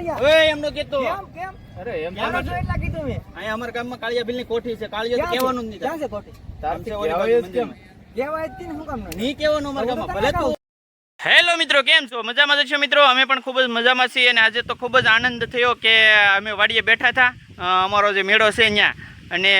કાળિયા ઓય એમ કેતો કેમ કેમ? અરે એમ તો ક્યાં નથી. છો એટલા કીધું મેં? અહીંયા અમારા ગામમાં કાળિયા બિલની કોઠી છે. કાળિયો તો ક્યાં છે? કહેવાનું જ નહીં ક્યાં છે કોઠી? આમ છે ઓલી બાજુ કેમ? કહેવાય જ નહીં, કામ નહીં? નહીં કહેવાનું અમારા ગામમાં. ભલે તું હેલો મિત્રો કેમ છો? મજામાં જ છો મિત્રો? અમે પણ ખૂબ જ મજામાં છીએ અને આજે તો ખૂબ જ આનંદ થયો કે અમે વાડીએ બેઠા હતા. અમારો જે મેળો છે અહીંયા. અને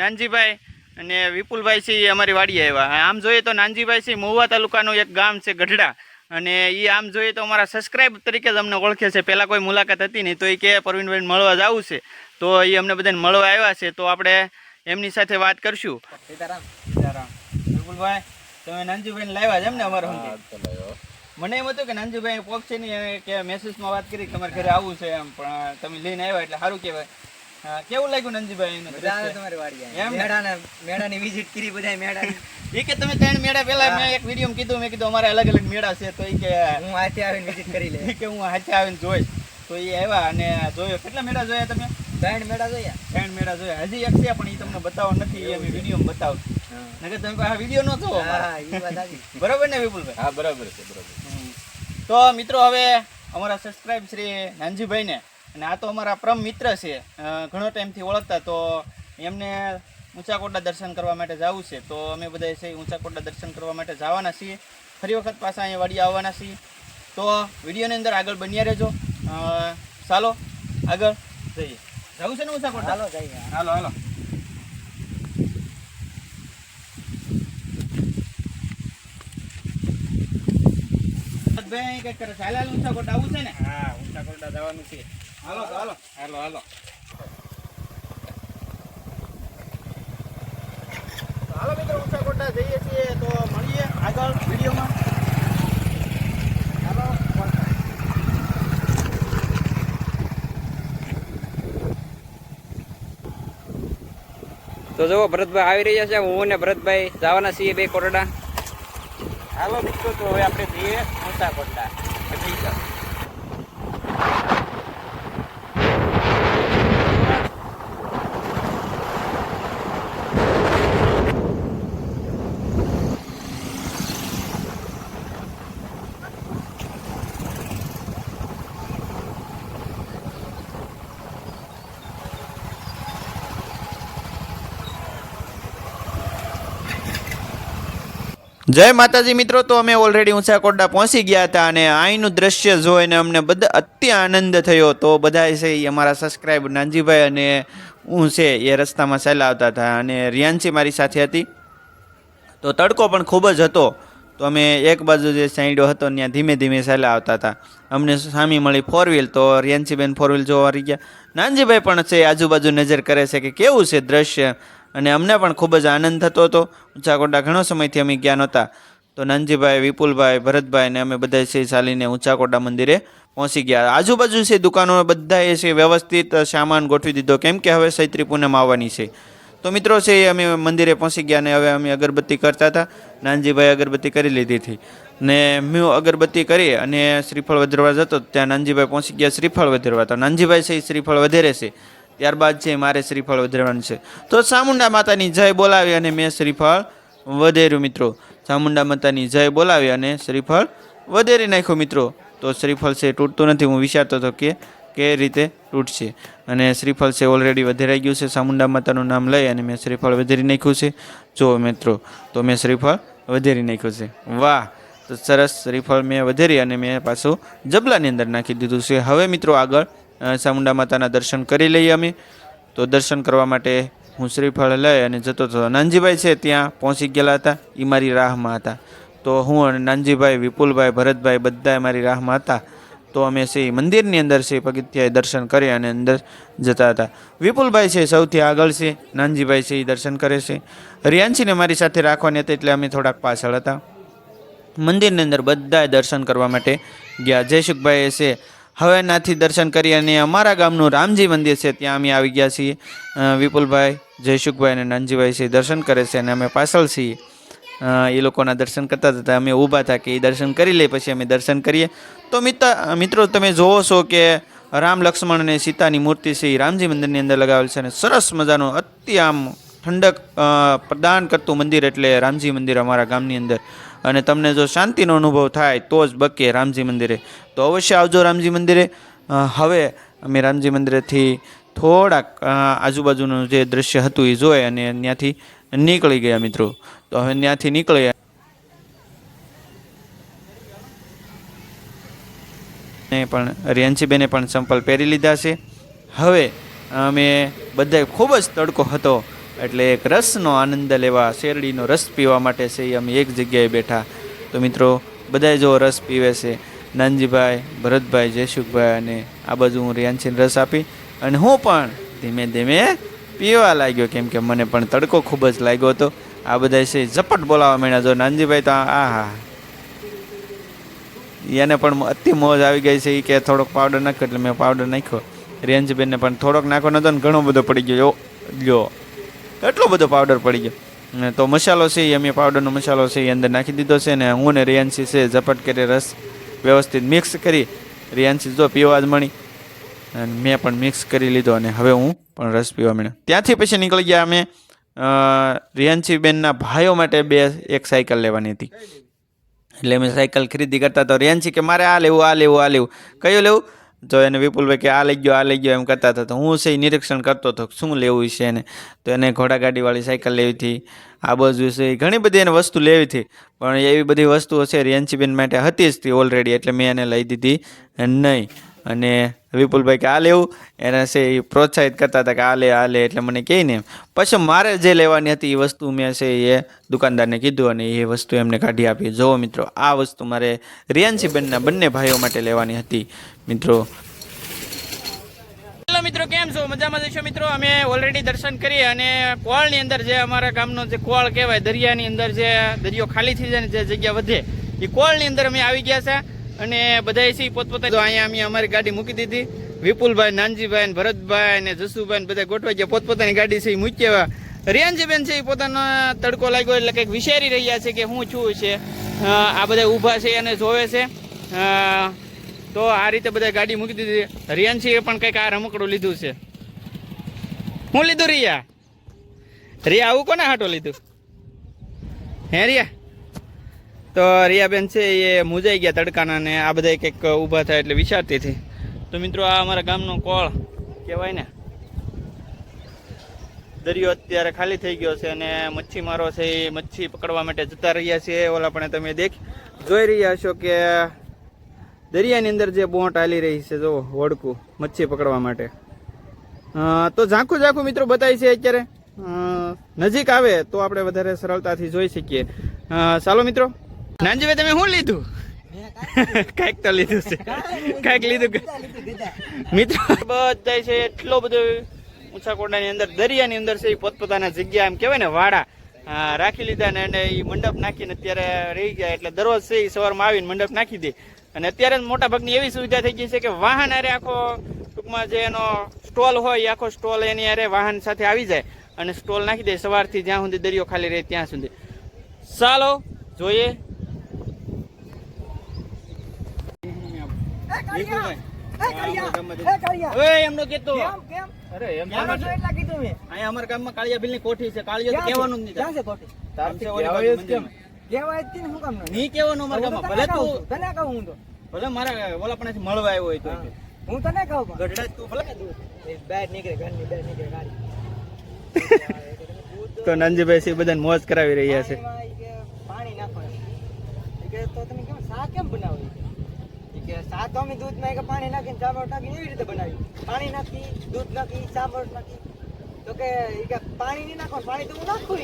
નાનજીભાઈ અને વિપુલભાઈ છે એ અમારી વાડીએ આવ્યા. આમ જોઈએ તો નાનજીભાઈ છે મહુવા તાલુકાનું એક ગામ છે ગઢડા. અને એ આમ જોઈએ તો અમારા સબસ્ક્રાઇબ તરીકે જ અમને ઓળખે છે. પહેલાં કોઈ મુલાકાત હતી નહીં તો એ કે પરવીનભાઈને મળવા જવું છે. તો એ અમને બધાને મળવા આવ્યા છે. તો આપણે એમની સાથે વાત કરશું. સીતારામ સીતારામ. વિપુલભાઈ તમે નાનજીભાઈને લાવ્યા છે એમ ને અમારા? મને એમ હતું કે નાનજીભાઈ પોપ છે ને કે મેસેજમાં વાત કરી કે તમારે ઘરે આવવું છે એમ પણ તમે લઈને આવ્યા એટલે સારું કહેવાય. કેવું લાગ્યું નાનજીભાઈ એનું મજા આવે દ્રશ્ય? તમારી વાડી એમ ને? મેળાની વિઝિટ કરી બધા મેળાની. એ કે તમે ત્રણ મેળા પહેલા મેં એક વીડિયો કીધું મેં કીધું અમારે અલગ અલગ મેળા છે તો એ કે હું હાથે આવીને વિઝિટ કરી લે. કે હું હાથે આવીને જોઈશ. તો એ આવ્યા અને જોયો. કેટલા મેળા જોયા તમે? ત્રણ મેળા જોયા. ત્રણ મેળા જોયા. હજી એક છે પણ એ તમને બતાવો નથી એ વીડિયો વિડીયોમાં બતાવું. નકર તમે આ વીડિયો નો જોવો અમારા. હા ઈ વાત સાચી. બરોબર ને વિપુલભાઈ? હા બરાબર છે બરાબર તો મિત્રો હવે અમારા સબસ્ક્રાઇબ શ્રી નાનજીભાઈને અને આ તો અમારા પ્રમ મિત્ર છે. ઘણો ટાઈમથી ઓળખતા તો એમને ઊંચા કોટડા દર્શન કરવા માટે જવું છે. તો અમે બધા છે ઊંચા કોટડા દર્શન કરવા માટે જવાના છીએ. ફરી વખત પાછા અહીંયા વાડી આવવાના છીએ. તો વિડીયોની અંદર આગળ બન્યા રહેજો. ચાલો આગળ જઈએ. જવું છે ને ઊંચા કોટડા હાલો જઈએ. હાલો હાલો. ભાઈ કંઈક કરે છે. હાલ હાલ ઊંચા કોટડા આવું છે ને? હા ઊંચા કોરડા જવાનું છે. હાલો તો હાલો હાલો. હાલો હાલો મિત્રો ઊંચા કોટડા જઈએ છીએ તો મળીએ આગળ વિડીયોમાં. હાલો તો જુઓ ભરતભાઈ આવી રહ્યા છે. હું અને ભરતભાઈ જવાના છીએ બે કોરડા. હાલો મિત્રો તો હવે આપણે જઈએ મોટા કોરડા જય માતાજી મિત્રો, તો અમે ઓલરેડી ઊંચા કોટડા પહોંચી ગયા હતા અને અહીંનું દ્રશ્ય જોઈને અમને બધા, અતિ આનંદ થયો. તો બધા છે એ અમારા સબસ્ક્રાઈબ નાનજીભાઈ અને હું છે એ રસ્તામાં ચાલ્યા આવતા હતા અને રિયાન્સી મારી સાથે હતી. તો તડકો પણ ખૂબ જ હતો. તો અમે એક બાજુ જે સાઈડો હતો ત્યાં ધીમે ધીમે ચાલ્યા આવતા હતા. અમને સામી મળી ફોર વ્હીલ તો રિયાન્સીબેન ફોર વ્હીલ જોવા રહી ગયા. નાનજીભાઈ પણ છે આજુબાજુ નજર કરે છે કે કેવું છે દ્રશ્ય? અને અમને પણ ખૂબ જ આનંદ થતો હતો. ઊંચાકોટા ઘણો સમયથી અમે ગયા નહોતા. તો નાનજીભાઈ વિપુલભાઈ, ભરતભાઈ ને અમે બધા છે ચાલીને ઊંચાકોટા મંદિરે પહોંચી ગયા. આજુબાજુ છે દુકાનો બધાએ છે વ્યવસ્થિત સામાન ગોઠવી દીધો. કેમ કે હવે સૈત્રી પૂનમ આવવાની છે. તો મિત્રો છે એ અમે મંદિરે પહોંચી ગયા ને હવે અમે અગરબત્તી કરતા હતા. નાનજીભાઈ અગરબત્તી કરી લીધી હતી. ને મેં અગરબત્તી કરી અને શ્રીફળ વધરવા જતો. ત્યાં નાનજીભાઈ પહોંચી ગયા શ્રીફળ વધરવા. તો નાનજીભાઈ છે શ્રીફળ વધેરે છે. ત્યારબાદ છે મારે શ્રીફળ વધેરવાનું છે. તો ચામુંડા માતાની જય બોલાવી અને મેં શ્રીફળ વધેર્યું મિત્રો. ચામુંડા માતાની જય બોલાવી અને શ્રીફળ વધેરી નાખ્યું મિત્રો. તો શ્રીફળ છે તૂટતું નથી, હું વિચારતો હતો કે કે રીતે તૂટશે. અને શ્રીફળ છે ઓલરેડી વધેરાઈ ગયું છે, ચામુંડા માતાનું નામ લઈ અને મેં શ્રીફળ વધેરી નાખ્યું છે. જો મિત્રો, તો મેં શ્રીફળ વધેરી નાખ્યું છે. વાહ! તો સરસ શ્રીફળ મેં વધેરી અને મેં પાછું જબલાની અંદર નાખી દીધું છે. હવે મિત્રો આગળ ચામુંડા માતાના દર્શન કરી લઈએ અમે. તો દર્શન કરવા માટે હું શ્રીફળ લઈ અને જતો હતો નાનજીભાઈ છે ત્યાં પહોંચી ગયેલા હતા. એ મારી રાહમાં હતા. તો હું અને નાનજીભાઈ, વિપુલભાઈ, ભરતભાઈ બધા મારી રાહમાં હતા. તો અમે શ્રી મંદિરની અંદર શ્રી પગથિયાએ દર્શન કરી અને અંદર જતા હતા. વિપુલભાઈ છે સૌથી આગળ છે. નાનજીભાઈ છે એ દર્શન કરે છે. રિયાન્સીને મારી સાથે રાખવાની હતી એટલે અમે થોડાક પાછળ હતા. મંદિરની અંદર બધાએ દર્શન કરવા માટે ગયા. જયસુખભાઈ છે હવે નાથી દર્શન કરી અને અમારા ગામનું રામજી મંદિર છે, ત્યાં અમે આવી ગયા છીએ. વિપુલભાઈ, જયસુખભાઈ અને નાનજીભાઈ છે, દર્શન કરે છે અને અમે પાછળ છીએ. એ લોકોના દર્શન કરતા હતા અમે ઊભા હતા કે એ દર્શન કરી લે, પછી અમે દર્શન કરીએ. તો મિત્ર મિત્રો, તમે જોવો છો કે રામ લક્ષ્મણ અને સીતાની મૂર્તિ છે, એ રામજી મંદિરની અંદર લગાવેલ છે અને સરસ મજાનું અતિ આમ ઠંડક પ્રદાન કરતું મંદિર એટલે રામજી મંદિર અમારા ગામની અંદર. અને તમને જો શાંતિનો અનુભવ થાય, તો જ બકે રામજી મંદિરે. તો અવશ્ય આવજો રામજી મંદિરે. હવે અમે રામજી મંદિરેથી થોડાક આજુબાજુનું જે દ્રશ્ય હતું એ જોઈ અને ત્યાંથી નીકળી ગયા મિત્રો. તો હવે ત્યાંથી નીકળી ને પણ રિયાન્સીબેને પણ ચંપલ પહેરી લીધા છે. હવે અમે બધા ખૂબ જ તડકો હતો. એટલે એક રસનો આનંદ લેવા, શેરડીનો રસ પીવા માટે છે એ અમે એક જગ્યાએ બેઠા. તો મિત્રો બધાએ જો રસ પીવે છે, નાનજીભાઈ, ભરતભાઈ જયસુખભાઈ અને આ બાજુ હું રિયાન્સીને રસ આપી અને હું પણ ધીમે ધીમે પીવા લાગ્યો, કેમ કે મને પણ તડકો ખૂબ જ લાગ્યો હતો. આ બધા છે ઝપટ બોલાવવા માંડ્યા. જો નાનજીભાઈ તો આ હા એને પણ અતિ મોજ આવી ગઈ છે એ કે થોડોક પાવડર નાખ્યો એટલે મેં પાવડર નાખ્યો. રેન્જબેનને પણ થોડોક નાખો નતો ને ઘણો બધો પડી ગયો. લ્યો એટલો બધો પાવડર પડી ગયો. ને તો મસાલો છે એ અમે પાવડરનો મસાલો છે એ અંદર નાખી દીધો છે ને હું ને રિયાન્સી છે ઝપટ કરી રસ વ્યવસ્થિત મિક્સ કરી. રિયાન્સી જો પીવા જ મળી. અને મેં પણ મિક્સ કરી લીધો અને હવે હું પણ રસ પીવા માંડ્યો. ત્યાંથી પછી નીકળી ગયા અમે અ, રિયાન્સી બેનના ભાઈઓ માટે બે એક સાયકલ લેવાની હતી. એટલે અમે સાયકલ ખરીદી કરતા તો રિયાન્સી કે મારે આ લેવું આ લેવું આ લેવું. કયું લેવું? તો એને વિપુલભાઈ કે, આ લઈ ગયો, આ લઈ ગયો એમ કરતા હતા. તો હું છે નિરીક્ષણ કરતો હતો શું લેવું છે એને. તો એને ઘોડાગાડીવાળી સાયકલ લેવી હતી. આ બાજુ છે ઘણી બધી એને વસ્તુ લેવી હતી. પણ એવી બધી વસ્તુઓ છે રેન્સીબેન માટે હતી જ તી ઓલરેડી એટલે મેં એને લઈ દીધી નહીં. અને વિપુલભાઈ કે આ લેવું? એને છે એ પ્રોત્સાહિત કરતા હતા કે આ લે આ લે એટલે મને કહે ને પછી મારે જે લેવાની હતી એ વસ્તુ મેં છે એ દુકાનદારને કીધું અને એ વસ્તુ એમને કાઢી આપી. જુઓ મિત્રો, આ વસ્તુ મારે રિયાન્સીબેનના બંને ભાઈઓ માટે લેવાની હતી. મિત્રો. હેલો મિત્રો, કેમ છો? મજામાં જઈશું મિત્રો? અમે ઓલરેડી દર્શન કરી અને કોળની અંદર જે અમારા ગામનો જે કોળ કહેવાય, દરિયાની અંદર જે દરિયો ખાલી થઈ જાય ને જે જગ્યા વધે, એ કોળની અંદર અમે આવી ગયા છે. અને બધાય છે પોતપોતા અહીંયા અમે અમારી ગાડી મૂકી દીધી. વિપુલભાઈ, નાનજીભાઈ ભરતભાઈ ને જસુભાઈ બધા ગોઠવાઈ ગયા. પોતપોતાની ગાડી છે એ મૂકી રિયાનજીબેન છે એ પોતાનો તડકો લાગ્યો એટલે કંઈક વિચારી રહ્યા છે કે હું છું છે. આ બધા ઊભા છે અને જોવે છે. તો આ રીતે બધા ગાડી મૂકી દીધી. રિયાનસિંહે પણ કંઈક આ રમકડું લીધું છે. હું લીધું રિયા? રિયા, આવું કોને હાટો લીધું? હે રિયા? તો રિયાબેન છે એ મુજાઈ ગયા તડકાના ને આ બધા કંઈક ઊભા થાય એટલે વિચારતી હતી. તો મિત્રો આ અમારા ગામનો કોળ કહેવાય ને? દરિયો અત્યારે ખાલી થઈ ગયો છે અને મચ્છીમારો છે એ મચ્છી પકડવા માટે જતા રહ્યા છે. ઓલા પણ તમે દેખ જોઈ રહ્યા છો કે દરિયાની અંદર જે બોટ હાલી રહી છે, જો, વડકું મચ્છી પકડવા માટે. તો ઝાંખું ઝાંખું મિત્રો બતાવી છે અત્યારે. નજીક આવે તો આપણે વધારે સરળતાથી જોઈ શકીએ. ચાલો મિત્રો. નાનજીભાઈ, તમે શું લીધું? કાંઈક તો લીધું છે. કાંઈક લીધું મિત્રો બધા છે એટલો બધો ઊંચા કોરડાની અંદર, દરિયાની અંદર છે, એ પોતપોતાના જગ્યા એમ કહેવાય ને, વાડા રાખી લીધા ને અને એ મંડપ નાખીને અત્યારે રહી ગયા. એટલે દરરોજ છે એ સવારમાં આવીને મંડપ નાખી દે. અને અત્યારે મોટા ભાગની એવી સુવિધા થઈ ગઈ છે કે વાહન અરે આખો ટૂંકમાં જે એનો સ્ટોલ હોય આખો સ્ટોલ એની અરે વાહન સાથે આવી જાય અને સ્ટોલ નાખી દે સવારથી જ્યાં સુધી દરિયો ખાલી રહે ત્યાં સુધી. ચાલો, જોઈએ. એમનો કેતો અરે એમ ક્યાં ના છો એટલા કીધું મેં? અહીંયા અમારા ગામમાં કાળિયા બિલની કોઠી છે કાળિયો તો ક્યાં છે? કહેવાનું જ નહીં છે ખોટી? તાર છે ઓલી કહેવાય બાજુ જ કેમ? કહેવાય જ નહીં, શું કામ નહીં? નહીં કહેવાનું અમારા હું ગામમાં ભલે તને કહું તું છું, તને કહું હું તો. ભલે મારા ઓલા પણ મળવા આવ્યો હોય તો હા. તને કહું ગઢડા તું ભલે એ બહાર નીકળે, ઘરની બહાર નીકળે ગાડી. તો બધાને મોજ કરાવી રહ્યા છે પાણી નાખો. તો તમે કેમ શા કેમ બનાવો ઈ કે? અમે દૂધમાં ઈ કે પાણી નાખીને ચામડ નાખીને એવી રીતે બનાવી પાણી નાખી, દૂધ નાખી ચામડ નાખી તો કે પાણી નહીં નાખો પાણી તો હું નાખું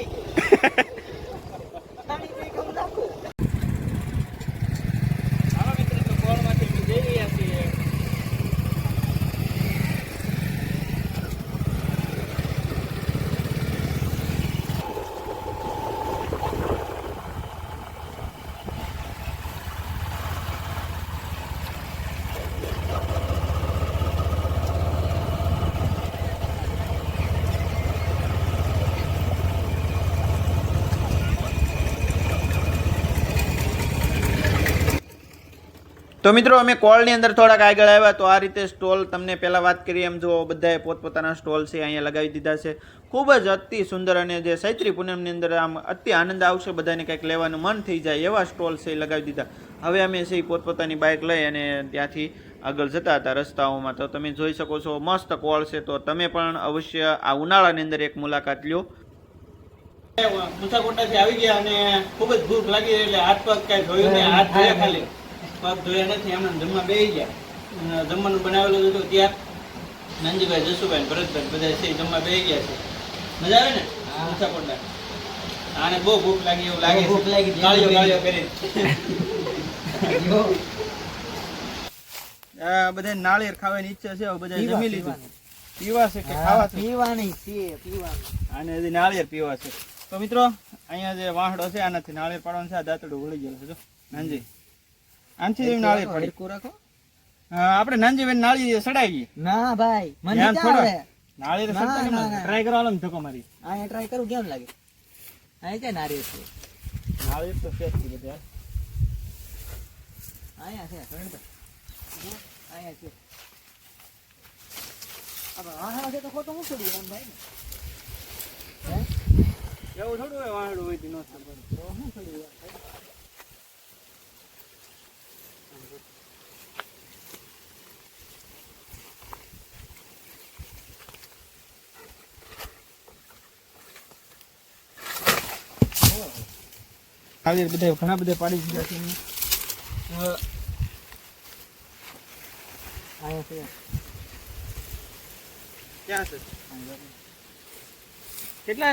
તો મિત્રો, અમે કોળની અંદર થોડાક આગળ આવ્યા તો આ રીતે સ્ટોલ તમને પહેલાં વાત કરી એમ જો બધાએ પોતપોતાના સ્ટોલ છે, અહીંયા લગાવી દીધા છે. ખૂબ જ અતિ સુંદર અને જે ચૈત્રી પૂનમની અંદર આમ અતિ આનંદ આવશે, બધાને કંઈક લેવાનું મન થઈ જાય એવા સ્ટોલ છે, એ લગાવી દીધા. હવે અમે છે પોતપોતાની બાઇક લઈ અને ત્યાંથી આગળ જતા હતા રસ્તાઓમાં. તો તમે જોઈ શકો છો, મસ્ત કોળ છે. તો તમે પણ અવશ્ય આ ઉનાળાની અંદર એક મુલાકાત લ્યો. મુસાકોટાથી આવી ગયા અને ખૂબ જ ભૂખ લાગી એટલે હાથ પગ કાંઈ જોયું નહીં, હાથ ધોયા ખાલી. પગ ધોયા નથી એમને જમવા બે ગયા. જમવાનું બનાવેલું હતું ત્યાં નંદીભાઈ જસુભાઈ ભરતભાઈ બધા છે જમવા બે ગયા છે. મજા આવે ને? મુસાકોટા આને બહુ ભૂખ લાગી એવું લાગે ભૂખ લાગી. ગાળીઓ ગાળીઓ કરી. આ બધા નાળિયેર ખાવાની ઈચ્છા છે બધા પીવા, જમી લીધું. પીવા છે કે ખાવા છે? પીવાની છે પીવાની. અને હજી નાળિયેર પીવા છે. તો મિત્રો અહીંયા જે વાહડો છે આનાથી નાળિયેર પાડવાનું છે આ દાંતડું ભૂલી ગયેલું છે જો. આનથી પાડી. રાખો. આપણે નાનજીભાઈ નાળિયેર સડાવી ના ભાઈ મને ક્યાં. ટ્રાય કરવા આલો ને મારી ટ્રાય કરું કેમ લાગે? નારિયેળ છે તો છે જ બધા. અહીંયા છે સુરેન્દ્ર. જો, છે. હવે વાહણા છે તો ખોટું મૂકી દઉં એમ ભાઈ? એવું થોડું હોય વાહડું હોય તે નો થાય. તો ભાઈ? બધા ઘણા બધા પાડી દીધા છે. અહીંયા છે. ક્યાં છે? કેટલા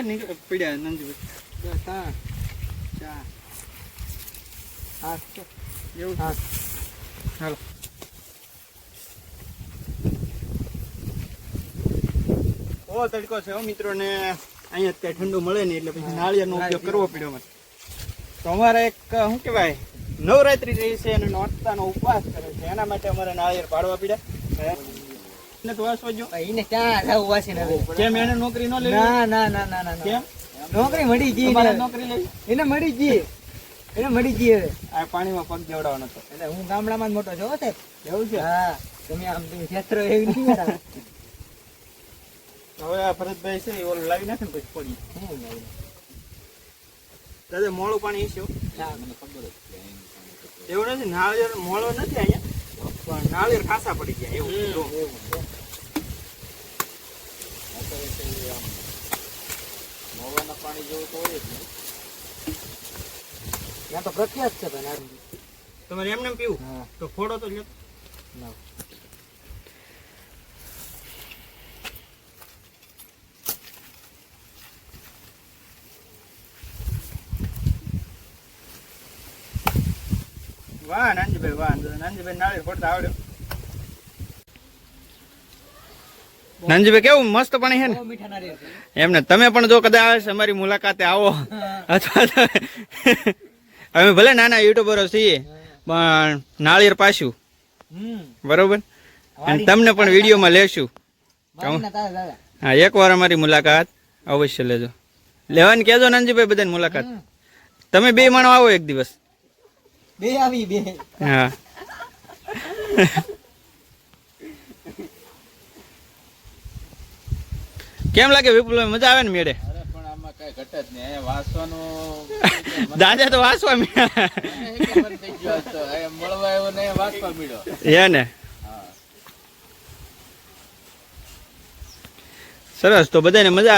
પડ્યા નંદજીભાઈ બે, ત્રણ ચાર. આઠ એવું? આઠ હાલો. ઓ તડકો છે હો મિત્રો ને અહીંયા અત્યારે ઠંડુ મળે ને એટલે પછી નાળિયેરનો ઉપયોગ કરવો પડ્યો અમારે. તો અમારે એક શું કહેવાય નવરાત્રી રહી છે અને નોરતાનો ઉપવાસ કરે છે. એના માટે અમારે નાળિયેર પાડવા પડ્યા તો વાસવા જો. એને ક્યાં? કેમ એને નોકરી ન લેવી? ના ના ના ના ના કેમ? નોકરી મળી ગઈ એને. નોકરી લેવી? એને મળી ગઈ. એને મળી ગઈ હવે. આ પાણીમાં પગ દેવડાવવાનો હતો. એટલે હું ગામડામાં જ મોટો છું સાહેબ. એવું છે? હા તમે આમ તમે ક્ષેત્ર એવી નહીં હવે આ ભરતભાઈ છે એ ઓલું લાવી નાખે ને પછી પડી હું. દાદા મોળું પાણી શું ના, મને ખબર જ એવું નથી નાળિયેર મોળો નથી અહીંયા. પણ નાળિયેર ખાસા પડી ગયા એવું પાણી જેવું તો હોય છે. ત્યાં તો પ્રખ્યાત છે ભાઈ. તમારે એમને પીવું? તો ફોડો તો લેતો ના. વાહ નાનજીભાઈ વાહ. નાનજીભાઈ નાળિયેર ફોડતા આવડ્યો નાનજીભાઈ કેવું મસ્ત પાણી છે ને? બહુ મીઠા નારિયેળ છે. એમને તમે પણ જો કદાચ અમારી મુલાકાતે આવો. અથવા અમે ભલે નાના યુટ્યુબરો છીએ પણ નાળિયેર પાછું. બરોબર? અને તમને પણ વિડીયોમાં લેશું. હા એક વાર હા એકવાર અમારી મુલાકાત અવશ્ય લેજો. લેવાની કહેજો નાનજીભાઈ બધાની મુલાકાત. તમે બે માણો આવો એક દિવસ. બે આવી બે. હા. કેમ લાગે વિપુલ મજા આવે ને મેળે? અરે પણ આમાં કઈ ઘટે જ નહીં. અહીંયા વાંચવાનું દાદા તો વાસવા મળ્યા. થઈ ગયો મળવા ને સરસ તો બધાને મજા